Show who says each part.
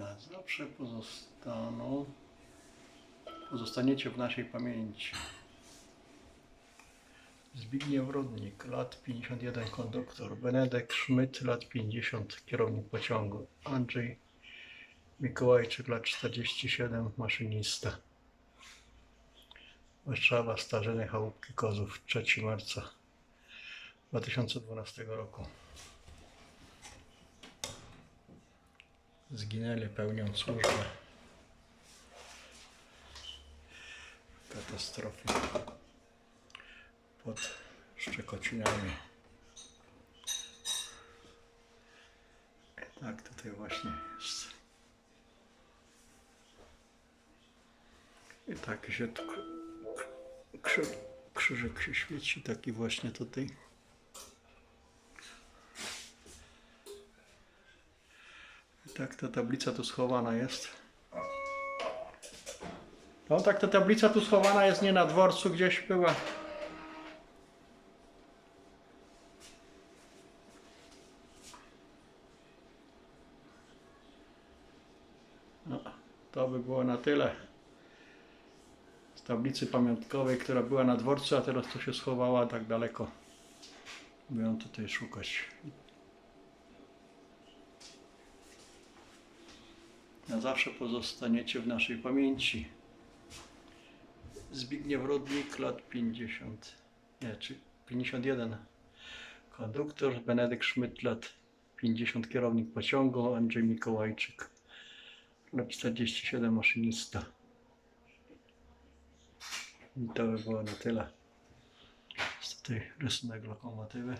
Speaker 1: Zawsze pozostaną, pozostaniecie w naszej pamięci. Zbigniew Rudnik, lat 51, konduktor. Benedek Szmyt, lat 50, kierownik pociągu. Andrzej Mikołajczyk, lat 47, maszynista. Warszawa, Starzeny, Chałupki, Kozów, 3 marca 2012 roku. Zginęli pełniąc służbę. w Katastrofie pod Szczekocinami. Tak, tutaj właśnie jest. I tak się krzyżyk się świeci, taki właśnie tutaj. Tak ta tablica tu schowana jest. No tak ta tablica tu schowana jest nie na dworcu gdzieś była. No, to by było na tyle z tablicy pamiątkowej, która była na dworcu, a teraz to się schowała tak daleko. By ją tutaj szukać. Na zawsze pozostaniecie w naszej pamięci. Zbigniew Rudnik, lat 50, nie, czy 51. Konduktor, Benedykt Szmyt, lat 50, kierownik pociągu, Andrzej Mikołajczyk, lat 47, maszynista. I to by było na tyle. Jest tutaj rysunek lokomotywy.